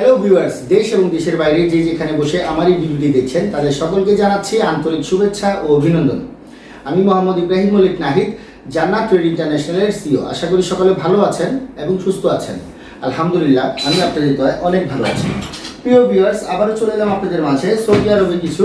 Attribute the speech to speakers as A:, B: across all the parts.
A: Hello viewers দেশ এবং দেশের বাইরে যে যেখানে বসে আমার এই ভিডিওটি দেখছেন, তাদের সকলকে জানাচ্ছি আন্তরিক শুভেচ্ছা ও অভিনন্দন। আমি মোহাম্মদ ইব্রাহিম মলিক নাহিদ, জান্নাত ট্রেড ইন্টারন্যাশনালের সিও। আশা করি সকলে ভালো আছেন এবং সুস্থ আছেন। আলহামদুলিল্লাহ, আমি আপনাদের দয় অনেক ভালো আছি। প্রিয় ভিউয়ার্স আবারও চলে এলাম আপনাদের মাঝে। সৌদি আরবে কিছু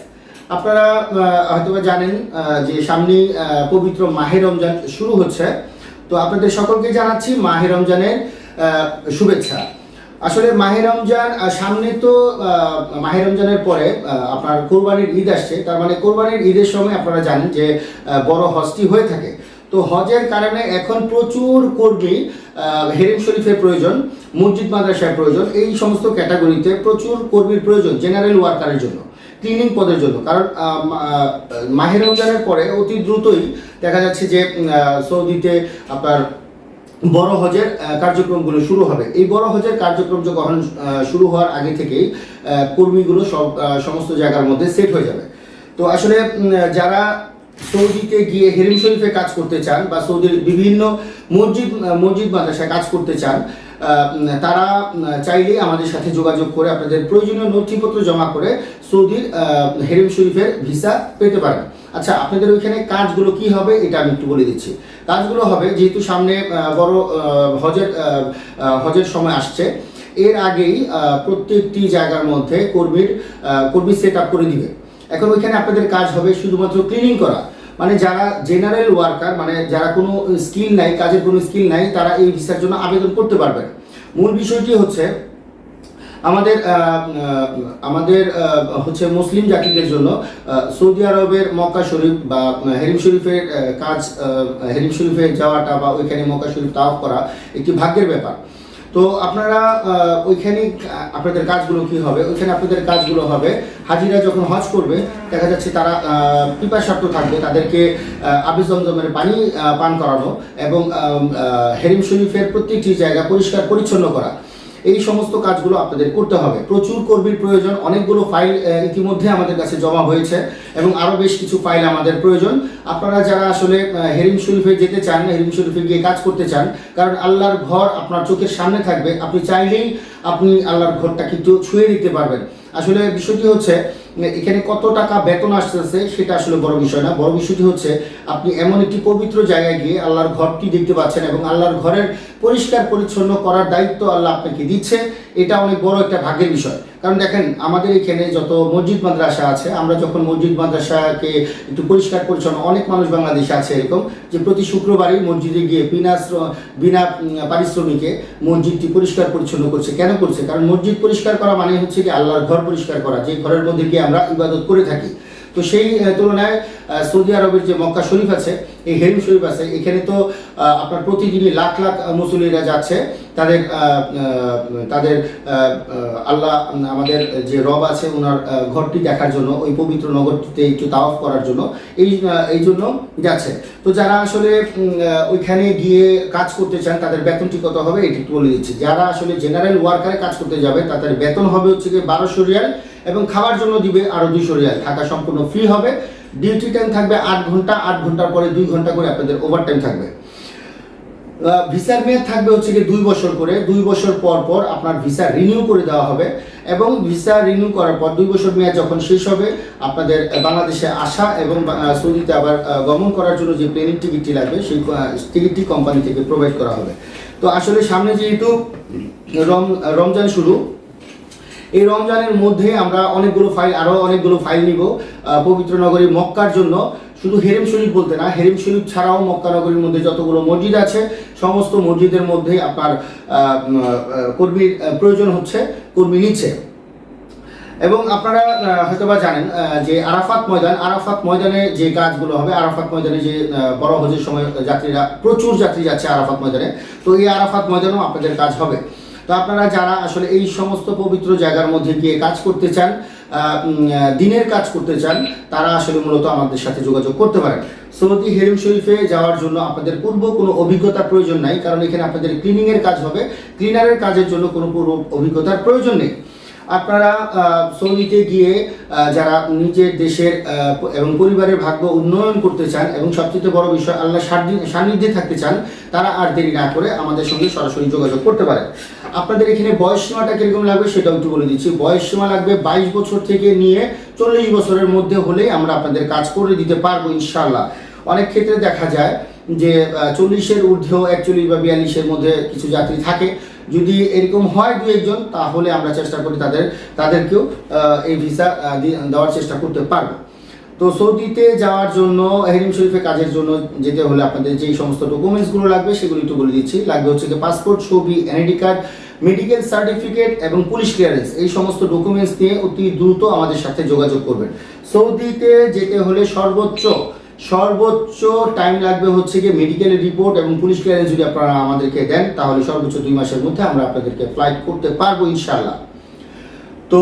A: আপনারা হয়তো জানেন যে সামনে পবিত্র মাহে রমজান শুরু হচ্ছে। তো আপনাদের সকলকে জানাচ্ছি মাহে রমজানের শুভেচ্ছা। আসলে মাহে রমজান সামনে তো মাহে রমজানের পরে আপনার কোরবানির ঈদ আসছে। তার মানে কোরবানির ঈদের সময় আপনারা জানেন যে বড় হজটি হয়ে থাকে। তো হজের কারণে এখন প্রচুর কর্মী হেরেম শরীফের প্রয়োজন, মসজিদ মাদ্রাসার প্রয়োজন, এই সমস্ত ক্যাটাগরিতে প্রচুর কর্মীর প্রয়োজন, জেনারেল ওয়ার্কারের জন্য। ক্লিনিং পদের জন্য। কারণ মাহে রমজানের পরে অতি দ্রুতই দেখা যাচ্ছে যে সৌদিতে আপনার বড় হজের কার্যক্রমগুলো শুরু হবে। এই বড় হজের কার্যক্রম যখন শুরু হওয়ার আগে থেকেই কর্মীগুলো সব সমস্ত জায়গার মধ্যে সেট হয়ে যাবে। তো আসলে যারা সৌদিতে গিয়ে হেরিম শরীফে কাজ করতে চান বা সৌদির বিভিন্ন মসজিদ মসজিদ মাদ্রাসায় কাজ করতে চান তারা চাইলেই আমাদের সাথে যোগাযোগ করে আপনাদের প্রয়োজনীয় নথিপত্র জমা করে সৌদির হেরিম শরীফের ভিসা পেতে পারেন। আচ্ছা আপনাদের ওইখানে কাজগুলো কি হবে এটা আমি একটু বলে দিচ্ছি। কাজগুলো হবে, যেহেতু সামনে বড় হজের হজের সময় আসছে, এর আগেই প্রত্যেকটি জায়গার মধ্যে কর্মীর কর্মী সেট আপ করে দিবে। এখন ওইখানে আপনাদের কাজ হবে শুধুমাত্র ক্লিনিং করা। মানে যারা জেনারেল ওয়ার্কার মানে যারা কোনো স্কিল নাই, কাজের কোনো স্কিল নাই, তারা এই ভিসার জন্য আবেদন করতে পারবেন। মূল বিষয়টি হচ্ছে, আমাদের আমাদের হচ্ছে মুসলিম জাতিদের জন্য সৌদি আরবের মক্কা শরীফ বা হেরিম শরীফের কাজ হেরিম শরীফে যাওয়াটা বা ওইখানে মক্কা শরীফ তাওয়াফ করা একটি ভাগ্যের ব্যাপার। তো আপনারা ওইখানে আপনাদের কাজগুলো কি হবে? ওইখানে আপনাদের কাজগুলো হবে। হাজিরা যখন হজ করবে, দেখা যাচ্ছে তারা পিপাসার্থ থাকবে, তাদেরকে আবি জমজমের পানি পান করানো এবং হেরিম শরীফের প্রত্যেকটি জায়গা পরিষ্কার, পরিচ্ছন্ন করা। এই সমস্ত কাজগুলো আপনাদের করতে হবে। প্রচুর কর্মীর প্রয়োজন, অনেকগুলো ফাইল ইতিমধ্যে আমাদের কাছে জমা হয়েছে এবং আরও বেশ কিছু ফাইল আমাদের প্রয়োজন। আপনারা যারা আসলে হেরিম শরীফে যেতে চান, হেরিম শরীফে গিয়ে কাজ করতে চান, কারণ আল্লাহর ঘর আপনার চোখের সামনে থাকবে, আপনি চাইলেই আপনি আল্লাহর ঘরটা কিন্তু ছুঁয়ে দিতে পারবেন। আসলে বিষয়টি হচ্ছে এখানে কত টাকা বেতন আসতেছে সেটা আসলে বড় বিষয় না। বড় বিষয়টি হচ্ছে, আপনি এমন একটি পবিত্র জায়গায় গিয়ে আল্লাহর ঘরটি দেখতে পাচ্ছেন এবং আল্লাহর ঘরের পরিষ্কার পরিচ্ছন্ন করার দায়িত্ব আল্লাহ আপনাকে দিচ্ছে। এটা অনেক বড় একটা ভাগ্যের বিষয়। কারণ দেখেন, আমাদের এখানে যত মসজিদ, মাদ্রাসা আছে, আমরা যখন মসজিদ, মাদ্রাসাকে একটু পরিষ্কার পরিচ্ছন্ন, অনেক মানুষ বাংলাদেশে আছে এরকম যে প্রতি শুক্রবারই মসজিদে গিয়ে বিনা বিনা পারিশ্রমিকে মসজিদটি পরিষ্কার পরিচ্ছন্ন করছে। কেন করছে? কারণ মসজিদ পরিষ্কার করা মানে হচ্ছে কি, আল্লাহর ঘর পরিষ্কার করা, যে ঘরের মধ্যে গিয়ে আমরা ইবাদত করে থাকি। তো সেই তুলনায় সৌদি আরবের যে মক্কা শরীফ আছে এই হেরিম শরীফ আছে। এখানে তো আপনার প্রতিদিনই লাখ লাখ মুসলিরা যাচ্ছে। তাদের তাদের আল্লাহ আমাদের যে রব আছে, ওনার ঘরটি দেখার জন্য, ওই পবিত্র নগরটিতে একটু তাওয়াফ করার জন্য এই এই জন্য যাচ্ছে। তো যারা আসলে ওইখানে গিয়ে কাজ করতে চান, তাদের বেতনটি কত হবে? এটি বলে দিচ্ছি। যারা আসলে জেনারেল ওয়ার্কারে কাজ করতে যাবে, তাদের বেতন হবে হচ্ছে গিয়ে বারোশো রিয়াল এবং খাবার জন্য দিবে আরও দুইশো রিয়াল। থাকা সম্পূর্ণ ফ্রি হবে। ডিউটি টাইম থাকবে আট ঘণ্টা, আট ঘণ্টার পরে দুই ঘণ্টা করে আপনাদের ওভার টাইম থাকবে ভিসার মেয়াদ থাকবে হচ্ছে গিয়ে দুই বছর করে, দুই বছর পর পর আপনার ভিসা রিনিউ করে দেওয়া হবে এবং ভিসা রিনিউ করার পর দুই বছর মেয়াদ যখন শেষ হবে, আপনাদের বাংলাদেশে আসা এবং সৌদিতে আবার গমন করার জন্য যে প্লেনের টিকিটটি লাগবে, সেই টিকিটটি কোম্পানি থেকে প্রোভাইড করা হবে। তো আসলে সামনে যেহেতু রম, রমজান শুরু এই রমজানের মধ্যে আমরা অনেকগুলো ফাইল আরও অনেকগুলো ফাইল নিব পবিত্র নগরী মক্কার জন্য। শুধু হেরেম শরীফ বলতে না, হেরেম শরীফ ছাড়াও মক্কা নগরীর মধ্যে যতগুলো মসজিদ আছে, সমস্ত মসজিদের মধ্যে আপনার কর্মীর প্রয়োজন হচ্ছে, কর্মী নিচ্ছে। এবং আপনারা হয়তোবা জানেন যে আরাফাত ময়দান, আরাফাত ময়দানে যে কাজগুলো হবে, আরাফাত ময়দানে যে বড় হজের সময় যাত্রীরা, প্রচুর যাত্রী যাচ্ছে আরাফাত ময়দানে। তো এই আরাফাত ময়দানেও আপনাদের কাজ হবে। তো আপনারা যারা আসলে এই সমস্ত পবিত্র জায়গার মধ্যে গিয়ে কাজ করতে চান দিনের কাজ করতে চান, তারা আসলে মূলত আমাদের সাথে যোগাযোগ করতে পারেন। সৌদি হেরিম শরীফে যাওয়ার জন্য আপনাদের পূর্ব কোনো অভিজ্ঞতার প্রয়োজন নাই, কারণ এখানে আপনাদের ক্লিনিংয়ের কাজ হবে। ক্লিনারের কাজের জন্য কোনো পূর্ব অভিজ্ঞতার প্রয়োজন নেই। আপনারা সৌদিতে গিয়ে যারা নিজের দেশের এবং পরিবারের ভাগ্য উন্নয়ন করতে চান এবং সবচেয়ে বড় বিষয় আল্লাহ সান্নিধ্যে থাকতে চান, তারা আর দেরি না করে আমাদের সঙ্গে সরাসরি যোগাযোগ করতে পারেন। আপনাদের এখানে বয়স সীমাটা কীরকম লাগবে সেটাও একটু বলে দিচ্ছি। বয়স সীমা লাগবে বাইশ বছর থেকে নিয়ে চল্লিশ বছরের মধ্যে হলেই আমরা আপনাদের কাজ করে দিতে পারব ইনশাল্লাহ অনেক ক্ষেত্রে দেখা যায় যে চল্লিশের ঊর্ধ্বেও একচল্লিশ বা বিয়াল্লিশের মধ্যে কিছু যাত্রী থাকে। যদি এরকম হয় দু একজন, তাহলে আমরা চেষ্টা করি তাদের, তাদেরকেও এই ভিসা দেওয়ার চেষ্টা করতে পারব। তো সৌদিতে যাওয়ার জন্য, হেরিম শরীফে কাজের জন্য যেতে হলে আপনাদের যেই সমস্ত ডকুমেন্টসগুলো লাগবে সেগুলো একটু বলে দিচ্ছি। লাগবে হচ্ছে কি পাসপোর্ট, ছবি এনআইডি কার্ড, মেডিকেল সার্টিফিকেট এবং পুলিশ ক্লিয়ারেন্স। এই সমস্ত ডকুমেন্টস নিয়ে অতি দ্রুত আমাদের সাথে যোগাযোগ করবেন। সৌদিতে যেতে হলে সর্বোচ্চ সর্বোচ্চ টাইম লাগবে হচ্ছে গিয়ে মেডিকেল রিপোর্ট এবং পুলিশ ক্লিয়ারেন্স যদি আপনারা আমাদেরকে দেন, তাহলে সর্বোচ্চ দুই মাসের মধ্যে আমরা আপনাদেরকে ফ্লাইট করতে পারব ইনশাল্লাহ তো